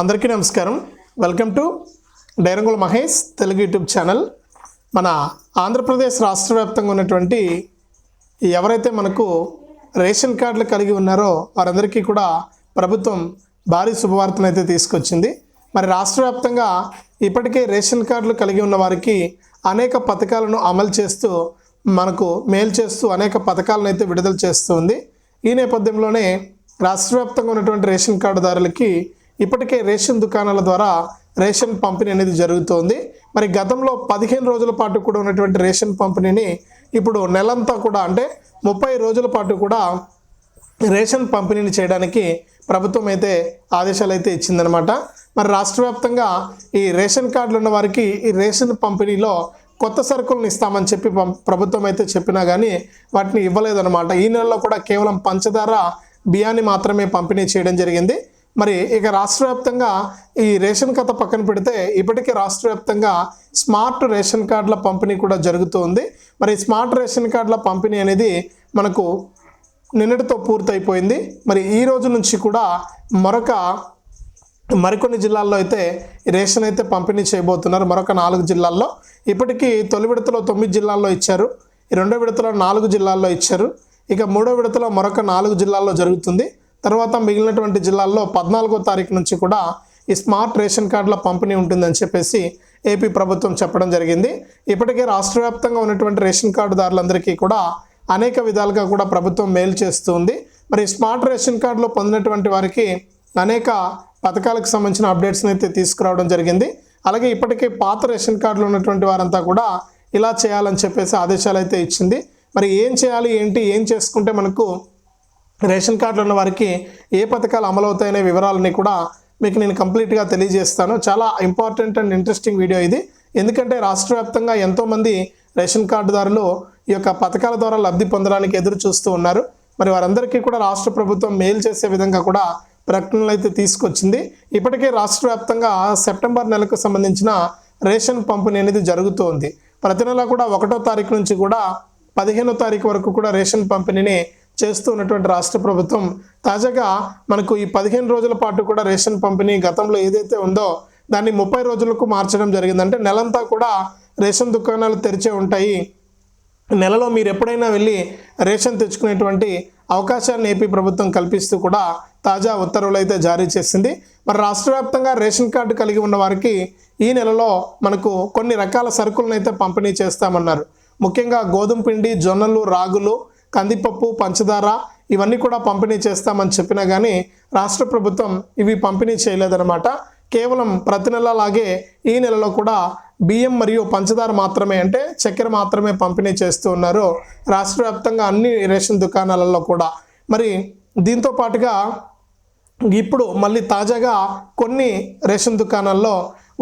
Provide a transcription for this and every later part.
అందరికీ నమస్కారం. Welcome to డైరంగుల మహేష్ తెలుగు యూట్యూబ్ ఛానల్. మన ఆంధ్రప్రదేశ్ రాష్ట్ర వ్యాప్తంగా ఉన్నటువంటి ఎవరైతే మనకు రేషన్ కార్డులు కలిగి ఉన్నారో వారందరికీ కూడా ప్రభుత్వం భారీ శుభవార్తను అయితే తీసుకొచ్చింది. మరి రాష్ట్ర వ్యాప్తంగా ఇప్పటికే రేషన్ కార్డులు కలిగి ఉన్న వారికి అనేక పథకాలను అమలు చేస్తూ మనకు మేలు చేస్తూ అనేక పథకాలను అయితే విడుదల చేస్తుంది ఈ నేపథ్యంలోనే రాష్ట్ర వ్యాప్తంగా ఉన్నటువంటి రేషన్ కార్డుదారులకి ఇప్పటికే రేషన్ దుకాణాల ద్వారా రేషన్ పంపిణీ అనేది జరుగుతోంది. మరి గతంలో పదిహేను రోజుల పాటు కూడా ఉన్నటువంటి రేషన్ పంపిణీని ఇప్పుడు నెలంతా కూడా అంటే ముప్పై రోజుల పాటు కూడా రేషన్ పంపిణీని చేయడానికి ప్రభుత్వం అయితే ఆదేశాలు అయితే ఇచ్చిందనమాట మరి రాష్ట్ర వ్యాప్తంగా ఈ రేషన్ కార్డులు ఉన్న వారికి ఈ రేషన్ పంపిణీలో కొత్త సరుకులను ఇస్తామని చెప్పి ప్రభుత్వం అయితే చెప్పినా కానీ వాటిని ఇవ్వలేదన్నమాట. ఈ నెలలో కూడా కేవలం పంచదార బియ్యాన్ని మాత్రమే పంపిణీ చేయడం జరిగింది. మరి ఇక రాష్ట్ర వ్యాప్తంగా ఈ రేషన్ కథ పక్కన పెడితే ఇప్పటికే రాష్ట్ర వ్యాప్తంగా స్మార్ట్ రేషన్ కార్డుల పంపిణీ కూడా జరుగుతుంది. మరి స్మార్ట్ రేషన్ కార్డుల పంపిణీ అనేది మనకు నిన్నటితో పూర్తయిపోయింది. మరి ఈ రోజు నుంచి కూడా మరొక మరికొన్ని జిల్లాల్లో అయితే రేషన్ అయితే పంపిణీ చేయబోతున్నారు. మరొక నాలుగు జిల్లాల్లో. ఇప్పటికీ తొలి విడతలో తొమ్మిది జిల్లాల్లో ఇచ్చారు. రెండో విడతలో నాలుగు జిల్లాల్లో ఇచ్చారు. ఇక మూడో విడతలో మరొక నాలుగు జిల్లాల్లో జరుగుతుంది. తర్వాత మిగిలినటువంటి జిల్లాల్లో పద్నాలుగో తారీఖు నుంచి కూడా ఈ స్మార్ట్ రేషన్ కార్డుల పంపిణీ ఉంటుందని చెప్పేసి ఏపీ ప్రభుత్వం చెప్పడం జరిగింది. ఇప్పటికే రాష్ట్ర వ్యాప్తంగా ఉన్నటువంటి రేషన్ కార్డుదారులందరికీ కూడా అనేక విధాలుగా కూడా ప్రభుత్వం మేలు చేస్తుంది మరి స్మార్ట్ రేషన్ కార్డులో పొందినటువంటి వారికి అనేక పథకాలకు సంబంధించిన అప్డేట్స్ని అయితే తీసుకురావడం జరిగింది. అలాగే ఇప్పటికే పాత రేషన్ కార్డులు ఉన్నటువంటి వారంతా కూడా ఇలా చేయాలని చెప్పేసి ఆదేశాలు అయితే ఇచ్చింది. మరి ఏం చేయాలి ఏంటి ఏం చేసుకుంటే మనకు రేషన్ కార్డులు ఉన్న వారికి ఏ పథకాలు అమలవుతాయనే వివరాలని కూడా మీకు నేను కంప్లీట్గా తెలియజేస్తాను. చాలా ఇంపార్టెంట్ అండ్ ఇంట్రెస్టింగ్ వీడియో ఇది. ఎందుకంటే రాష్ట్ర వ్యాప్తంగా ఎంతోమంది రేషన్ కార్డుదారులు ఈ యొక్క పథకాల ద్వారా లబ్ధి పొందడానికి ఎదురు చూస్తూ ఉన్నారు. మరి వారందరికీ కూడా రాష్ట్ర ప్రభుత్వం మేలు చేసే విధంగా కూడా ప్రకటనలు అయితే తీసుకొచ్చింది. ఇప్పటికే రాష్ట్ర వ్యాప్తంగా సెప్టెంబర్ నెలకు సంబంధించిన రేషన్ పంపిణీ అనేది జరుగుతోంది. ప్రతి నెల కూడా ఒకటో తారీఖు నుంచి కూడా పదిహేనో తారీఖు వరకు కూడా రేషన్ పంపిణీని చేస్తూ ఉన్నటువంటి రాష్ట్ర ప్రభుత్వం తాజాగా మనకు ఈ పదిహేను రోజుల పాటు కూడా రేషన్ పంపిణీ గతంలో ఏదైతే ఉందో దాన్ని ముప్పై రోజులకు మార్చడం జరిగింది. అంటే నెలంతా కూడా రేషన్ దుకాణాలు తెరిచే ఉంటాయి. నెలలో మీరు ఎప్పుడైనా వెళ్ళి రేషన్ తెచ్చుకునేటువంటి అవకాశాన్ని ఏపీ ప్రభుత్వం కల్పిస్తూ కూడా తాజా ఉత్తర్వులు అయితే జారీ చేసింది. మరి రాష్ట్ర వ్యాప్తంగా రేషన్ కార్డు కలిగి ఉన్న వారికి ఈ నెలలో మనకు కొన్ని రకాల సరుకులను అయితే పంపిణీ చేస్తామన్నారు. ముఖ్యంగా గోధుమ పిండి జొన్నలు రాగులు కందిపప్పు పంచదార ఇవన్నీ కూడా పంపిణీ చేస్తామని చెప్పినా కానీ రాష్ట్ర ప్రభుత్వం ఇవి పంపిణీ చేయలేదన్నమాట. కేవలం ప్రతి నెలలాగే ఈ నెలలో కూడా బియ్యం మరియు పంచదార మాత్రమే అంటే చక్కెర మాత్రమే పంపిణీ చేస్తూ ఉన్నారు. రాష్ట్ర వ్యాప్తంగా అన్ని రేషన్ దుకాణాలలో కూడా. మరి దీంతో పాటుగా ఇప్పుడు మళ్ళీ తాజాగా కొన్ని రేషన్ దుకాణాల్లో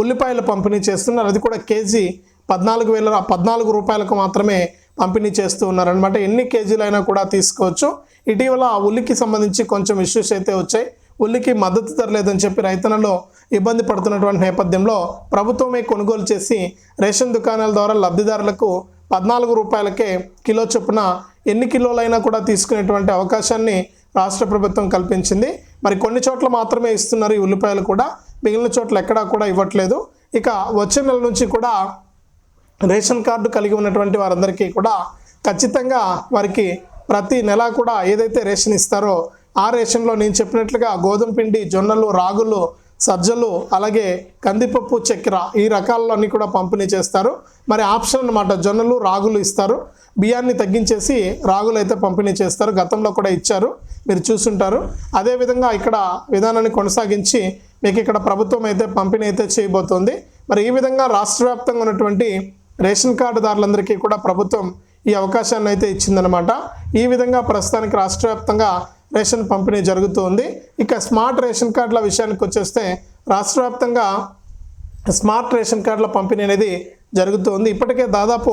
ఉల్లిపాయలు పంపిణీ చేస్తున్నారు. అది కూడా కేజీ పద్నాలుగు వేల పద్నాలుగు రూపాయలకు మాత్రమే పంపిణీ చేస్తూ ఉన్నారనమాట ఎన్ని కేజీలైనా కూడా తీసుకోవచ్చు. ఇటీవల ఆ ఉల్లికి సంబంధించి కొంచెం ఇష్యూస్ అయితే వచ్చాయి. ఉల్లికి మద్దతు ధర లేదని చెప్పి రైతన్నలు ఇబ్బంది పడుతున్నటువంటి నేపథ్యంలో ప్రభుత్వమే కొనుగోలు చేసి రేషన్ దుకాణాల ద్వారా లబ్ధిదారులకు పద్నాలుగు రూపాయలకే కిలో చొప్పున ఎన్ని కిలోలైనా కూడా తీసుకునేటువంటి అవకాశాన్ని రాష్ట్ర ప్రభుత్వం కల్పించింది. మరి కొన్ని చోట్ల మాత్రమే ఇస్తున్నారు ఈ ఉల్లిపాయలు కూడా. మిగిలిన చోట్ల ఎక్కడా కూడా ఇవ్వట్లేదు. ఇక వచ్చే నెల నుంచి కూడా రేషన్ కార్డు కలిగి ఉన్నటువంటి వారందరికీ కూడా ఖచ్చితంగా వారికి ప్రతి నెల కూడా ఏదైతే రేషన్ ఇస్తారో ఆ రేషన్లో నేను చెప్పినట్లుగా గోధుమ పిండి జొన్నలు రాగులు సజ్జలు అలాగే కందిపప్పు చక్కెర ఈ రకాలన్నీ కూడా పంపిణీ చేస్తారు. మరి ఆప్షన్ అనమాట జొన్నలు రాగులు ఇస్తారు. బియ్యాన్ని తగ్గించేసి రాగులు అయితే పంపిణీ చేస్తారు. గతంలో కూడా ఇచ్చారు. మీరు చూసుంటారు. అదేవిధంగా ఇక్కడ విధానాన్ని కొనసాగించి మీకు ఇక్కడ ప్రభుత్వం అయితే పంపిణీ అయితే చేయబోతోంది. మరి ఈ విధంగా రాష్ట్ర వ్యాప్తంగా ఉన్నటువంటి రేషన్ కార్డుదారులందరికీ కూడా ప్రభుత్వం ఈ అవకాశాన్ని అయితే ఇచ్చిందనమాట ఈ విధంగా ప్రస్తుతానికి రాష్ట్ర వ్యాప్తంగా రేషన్ పంపిణీ జరుగుతుంది. ఇక స్మార్ట్ రేషన్ కార్డుల విషయానికి వచ్చేస్తే రాష్ట్ర వ్యాప్తంగా స్మార్ట్ రేషన్ కార్డుల పంపిణీ అనేది జరుగుతుంది. ఇప్పటికే దాదాపు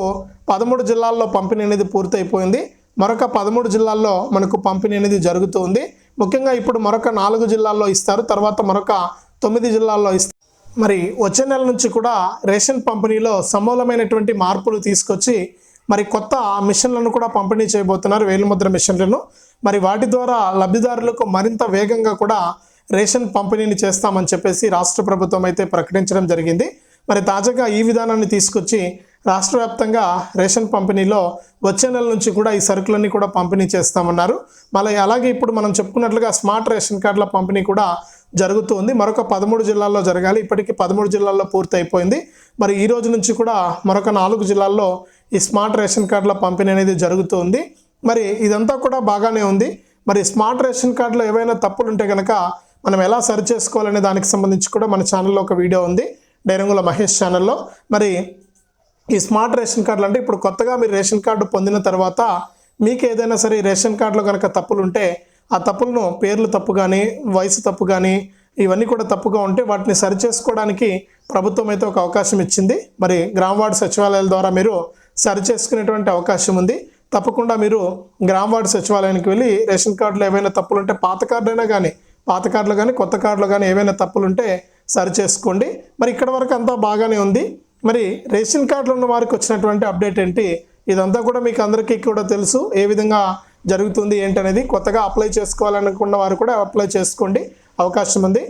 పదమూడు జిల్లాల్లో పంపిణీ అనేది పూర్తయిపోయింది. మరొక పదమూడు జిల్లాల్లో మనకు పంపిణీ అనేది జరుగుతుంది. ముఖ్యంగా ఇప్పుడు మరొక నాలుగు జిల్లాల్లో ఇస్తారు. తర్వాత మరొక తొమ్మిది జిల్లాల్లో ఇస్తారు. మరి వచ్చే నెల నుంచి కూడా రేషన్ పంపిణీలో సమూలమైనటువంటి మార్పులు తీసుకొచ్చి మరి కొత్త మిషన్లను కూడా పంపిణీ చేయబోతున్నారు వేలుముద్ర మిషన్లను. మరి వాటి ద్వారా లబ్ధిదారులకు మరింత వేగంగా కూడా రేషన్ పంపిణీని చేస్తామని చెప్పేసి రాష్ట్ర ప్రభుత్వం అయితే ప్రకటించడం జరిగింది. మరి తాజాగా ఈ విధానాన్ని తీసుకొచ్చి రాష్ట్ర వ్యాప్తంగా రేషన్ పంపిణీలో వచ్చే నెల నుంచి కూడా ఈ సరుకులన్నీ కూడా పంపిణీ చేస్తామన్నారు. మళ్ళీ అలాగే ఇప్పుడు మనం చెప్పుకున్నట్లుగా స్మార్ట్ రేషన్ కార్డుల పంపిణీ కూడా జరుగుతుంది. మరొక పదమూడు జిల్లాల్లో జరగాలి. ఇప్పటికీ పదమూడు జిల్లాల్లో పూర్తి అయిపోయింది మరి ఈ రోజు నుంచి కూడా మరొక నాలుగు జిల్లాల్లో ఈ స్మార్ట్ రేషన్ కార్డుల పంపిణీ అనేది జరుగుతుంది. మరి ఇదంతా కూడా బాగానే ఉంది. మరి స్మార్ట్ రేషన్ కార్డులో ఏవైనా తప్పులు ఉంటే కనుక మనం ఎలా సరి చేసుకోవాలనే దానికి సంబంధించి కూడా మన ఛానల్లో ఒక వీడియో ఉంది. డైరంగుల మహేష్ ఛానల్లో. మరి ఈ స్మార్ట్ రేషన్ కార్డులు అంటే ఇప్పుడు కొత్తగా మీరు రేషన్ కార్డు పొందిన తర్వాత మీకు ఏదైనా సరే రేషన్ కార్డులో కనుక తప్పులు ఉంటే ఆ తప్పులను పేర్లు తప్పు కానీ వయసు తప్పు కానీ ఇవన్నీ కూడా తప్పుగా ఉంటే వాటిని సరిచేసుకోవడానికి ప్రభుత్వం అయితే ఒక అవకాశం ఇచ్చింది. మరి గ్రామ వార్డు సచివాలయాల ద్వారా మీరు సరి చేసుకునేటువంటి అవకాశం ఉంది. తప్పకుండా మీరు గ్రామ వార్డు సచివాలయానికి వెళ్ళి రేషన్ కార్డులో ఏవైనా తప్పులు ఉంటే పాత కార్డు అయినా కానీ పాత కార్డులు కానీ కొత్త కార్డులు కానీ ఏవైనా తప్పులు ఉంటే సరి చేసుకోండి మరి ఇక్కడ వరకు అంతా బాగానే ఉంది. మరి రేషన్ కార్డులు ఉన్న వారికి వచ్చినటువంటి అప్డేట్ ఏంటి? ఇదంతా కూడా మీకు అందరికీ కూడా తెలుసు. ఏ విధంగా జరుగుతుంది ఏంటనేది కొత్తగా అప్లై చేసుకోవాలనుకున్న వారు కూడా అప్లై చేసుకోండి. అవకాశం ఉంది.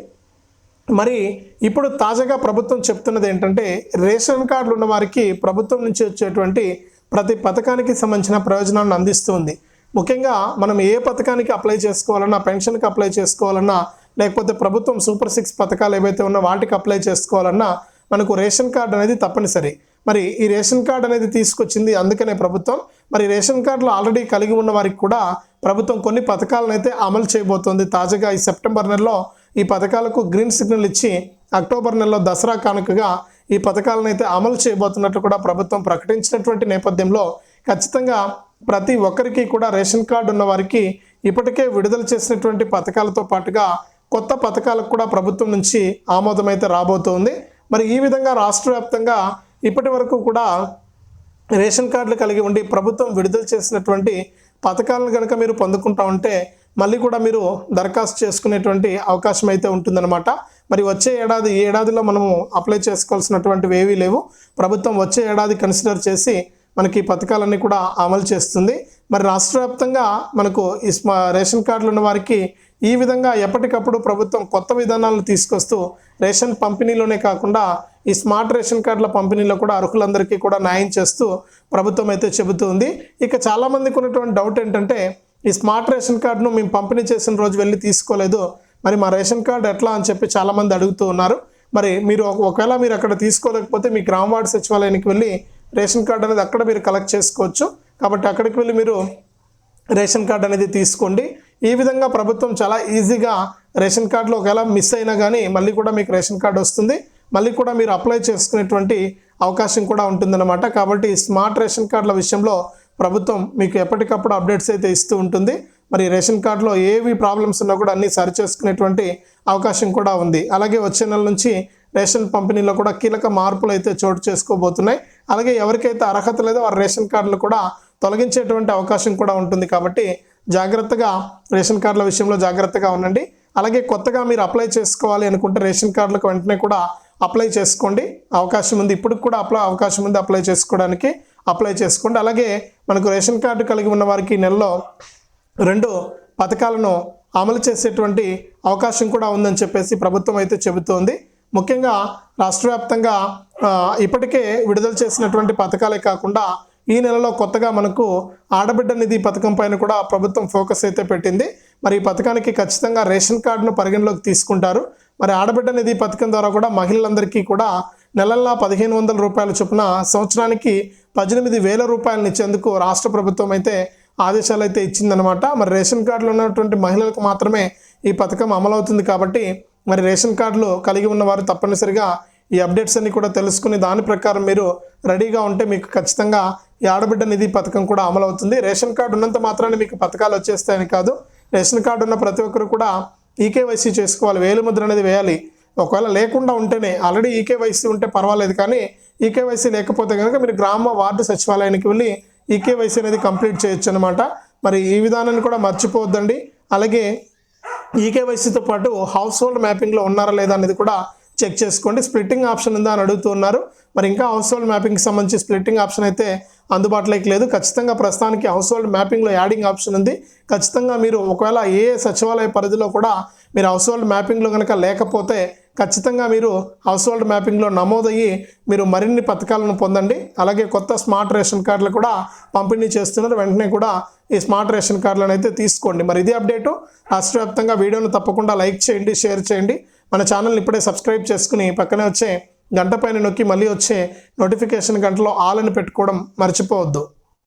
మరి ఇప్పుడు తాజాగా ప్రభుత్వం చెప్తున్నది ఏంటంటే రేషన్ కార్డులు ఉన్న వారికి ప్రభుత్వం నుంచి వచ్చేటువంటి ప్రతి పథకానికి సంబంధించిన ప్రయోజనాలను అందిస్తుంది ముఖ్యంగా మనం ఏ పథకానికి అప్లై చేసుకోవాలన్నా పెన్షన్కి అప్లై చేసుకోవాలన్నా లేకపోతే ప్రభుత్వం సూపర్ సిక్స్ పథకాలు ఏవైతే ఉన్నా వాటికి అప్లై చేసుకోవాలన్నా మనకు రేషన్ కార్డు అనేది తప్పనిసరి. మరి ఈ రేషన్ కార్డు అనేది తీసుకొచ్చింది అందుకనే ప్రభుత్వం. మరి రేషన్ కార్డులు ఆల్రెడీ కలిగి ఉన్న వారికి కూడా ప్రభుత్వం కొన్ని పథకాలను అయితే అమలు చేయబోతోంది. తాజాగా ఈ సెప్టెంబర్ నెలలో ఈ పథకాలకు గ్రీన్ సిగ్నల్ ఇచ్చి అక్టోబర్ నెలలో దసరా కానుకగా ఈ పథకాలను అయితే అమలు చేయబోతున్నట్లు కూడా ప్రభుత్వం ప్రకటించినటువంటి నేపథ్యంలో ఖచ్చితంగా ప్రతి ఒక్కరికి కూడా రేషన్ కార్డు ఉన్న వారికి ఇప్పటికే విడుదల చేసినటువంటి పథకాలతో పాటుగా కొత్త పథకాలకు కూడా ప్రభుత్వం నుంచి ఆమోదం అయితే రాబోతోంది. మరి ఈ విధంగా రాష్ట్ర వ్యాప్తంగా ఇప్పటి వరకు కూడా రేషన్ కార్డులు కలిగి ఉండి ప్రభుత్వం విడుదల చేసినటువంటి పథకాలను కనుక మీరు పొందుకుంటా ఉంటే మళ్ళీ కూడా మీరు దరఖాస్తు చేసుకునేటువంటి అవకాశం అయితే ఉంటుందన్నమాట. మరి వచ్చే ఏడాది ఈ ఏడాదిలో మనము అప్లై చేసుకోవాల్సినటువంటివి ఏవీ లేవు. ప్రభుత్వం వచ్చే ఏడాది కన్సిడర్ చేసి మనకి ఈ పథకాలన్నీ కూడా అమలు చేస్తుంది. మరి రాష్ట్ర వ్యాప్తంగా మనకు ఈ రేషన్ కార్డులు ఉన్న వారికి ఈ విధంగా ఎప్పటికప్పుడు ప్రభుత్వం కొత్త విధానాలను తీసుకొస్తూ రేషన్ పంపిణీలోనే కాకుండా ఈ స్మార్ట్ రేషన్ కార్డుల పంపిణీలో కూడా అర్హులందరికీ కూడా న్యాయం చేస్తూ ప్రభుత్వం అయితే చెబుతుంది. ఇక చాలామందికి ఉన్నటువంటి డౌట్ ఏంటంటే ఈ స్మార్ట్ రేషన్ కార్డును మేము పంపిణీ చేసిన రోజు వెళ్ళి తీసుకోలేదు. మరి మా రేషన్ కార్డు ఎట్లా అని చెప్పి చాలామంది అడుగుతూ ఉన్నారు. మరి మీరు ఒకవేళ మీరు అక్కడ తీసుకోలేకపోతే మీ గ్రామ వార్డు సచివాలయానికి వెళ్ళి రేషన్ కార్డు అనేది అక్కడ మీరు కలెక్ట్ చేసుకోవచ్చు. కాబట్టి అక్కడికి వెళ్ళి మీరు రేషన్ కార్డు అనేది తీసుకోండి. ఈ విధంగా ప్రభుత్వం చాలా ఈజీగా రేషన్ కార్డులో ఒకవేళ మిస్ అయినా కానీ మళ్ళీ కూడా మీకు రేషన్ కార్డు వస్తుంది. మళ్ళీ కూడా మీరు అప్లై చేసుకునేటువంటి అవకాశం కూడా ఉంటుందన్నమాట. కాబట్టి స్మార్ట్ రేషన్ కార్డుల విషయంలో ప్రభుత్వం మీకు ఎప్పటికప్పుడు అప్డేట్స్ అయితే ఇస్తూ ఉంటుంది. మరి రేషన్ కార్డులో ఏవి ప్రాబ్లమ్స్ ఉన్నా కూడా అన్నీ సరి చేసుకునేటువంటి అవకాశం కూడా ఉంది. అలాగే వచ్చే నెల నుంచి రేషన్ పంపిణీలో కూడా కీలక మార్పులు అయితే చోటు చేసుకోబోతున్నాయి. అలాగే ఎవరికైతే అర్హత లేదో వారి రేషన్ కార్డులు కూడా తొలగించేటువంటి అవకాశం కూడా ఉంటుంది. కాబట్టి జాగ్రత్తగా రేషన్ కార్డుల విషయంలో జాగ్రత్తగా ఉండండి. అలాగే కొత్తగా మీరు అప్లై చేసుకోవాలి అనుకుంటే రేషన్ కార్డులకు వెంటనే కూడా అప్లై చేసుకోండి. అవకాశం ఉంది. ఇప్పుడు కూడా అప్లై అవకాశం ఉంది అప్లై చేసుకోవడానికి అప్లై చేసుకోండి. అలాగే మనకు రేషన్ కార్డు కలిగి ఉన్న వారికి నెలలో రెండు పథకాలను అమలు చేసేటువంటి అవకాశం కూడా ఉందని చెప్పేసి ప్రభుత్వం అయితే చెబుతోంది. ముఖ్యంగా రాష్ట్ర వ్యాప్తంగా ఇప్పటికే విడుదల చేసినటువంటి పథకాలే కాకుండా ఈ నెలలో కొత్తగా మనకు ఆడబిడ్డ నిధి పథకం పైన కూడా ప్రభుత్వం ఫోకస్ అయితే పెట్టింది. మరి ఈ పథకానికి ఖచ్చితంగా రేషన్ కార్డును పరిగణలోకి తీసుకుంటారు. మరి ఆడబిడ్డ నిధి పథకం ద్వారా కూడా మహిళలందరికీ కూడా నెలల్లో పదిహేను వందల రూపాయల చొప్పున సంవత్సరానికి పద్దెనిమిది వేల రూపాయలను ఇచ్చేందుకు రాష్ట్ర ప్రభుత్వం అయితే ఆదేశాలు అయితే ఇచ్చిందనమాట మరి రేషన్ కార్డులో ఉన్నటువంటి మహిళలకు మాత్రమే ఈ పథకం అమలవుతుంది కాబట్టి మరి రేషన్ కార్డులు కలిగి ఉన్నవారు తప్పనిసరిగా ఈ అప్డేట్స్ అన్ని కూడా తెలుసుకుని దాని ప్రకారం మీరు రెడీగా ఉంటే మీకు ఖచ్చితంగా ఈ ఆడబిడ్డ నిధి పథకం కూడా అమలవుతుంది. రేషన్ కార్డు ఉన్నంత మాత్రాన్ని మీకు పథకాలు వచ్చేస్తాయని కాదు. రేషన్ కార్డు ఉన్న ప్రతి ఒక్కరు కూడా ఈకేవైసీ చేసుకోవాలి వేలు ముద్ర అనేది వేయాలి. ఒకవేళ లేకుండా ఉంటేనే ఆల్రెడీ ఈకేవైసీ ఉంటే పర్వాలేదు కానీ ఈకేవైసీ లేకపోతే కనుక మీరు గ్రామ వార్డు సచివాలయానికి వెళ్ళి ఈకేవైసీ అనేది కంప్లీట్ చేయొచ్చు అనమాట మరి ఈ విధానాన్ని కూడా మర్చిపోవద్దండి. అలాగే ఈకేవైసీతో పాటు హౌస్ హోల్డ్ మ్యాపింగ్లో ఉన్నారా లేదా అనేది కూడా చెక్ చేసుకోండి. స్ప్లిట్టింగ్ ఆప్షన్ ఉందా అని అడుగుతున్నారు. మరి ఇంకా హౌస్ హోల్డ్ మ్యాపింగ్కి సంబంధించి స్ప్లిట్టింగ్ ఆప్షన్ అయితే అందుబాటులోకి లేదు. ఖచ్చితంగా ప్రస్తుతానికి హౌస్ హోల్డ్ మ్యాపింగ్లో యాడింగ్ ఆప్షన్ ఉంది. ఖచ్చితంగా మీరు ఒకవేళ ఏ సచివాలయ పరిధిలో కూడా మీరు హౌస్ హోల్డ్ మ్యాపింగ్లో కనుక లేకపోతే ఖచ్చితంగా మీరు హౌస్ హోల్డ్ మ్యాపింగ్లో నమోదయ్యి మీరు మరిన్ని పథకాలను పొందండి. అలాగే కొత్త స్మార్ట్ రేషన్ కార్డులు కూడా పంపిణీ చేస్తున్నారు. వెంటనే కూడా ఈ స్మార్ట్ రేషన్ కార్డులను అయితే తీసుకోండి. మరి ఇది అప్డేటు. రాష్ట్ర వ్యాప్తంగా వీడియోను తప్పకుండా లైక్ చేయండి షేర్ చేయండి. మన ఛానల్ని ఇప్పుడే సబ్స్క్రైబ్ చేసుకుని పక్కనే వచ్చే గంట పైన నొక్కి మళ్ళీ వచ్చే నోటిఫికేషన్ గంటలో ఆల్ అని పెట్టుకోవడం మర్చిపోవద్దు.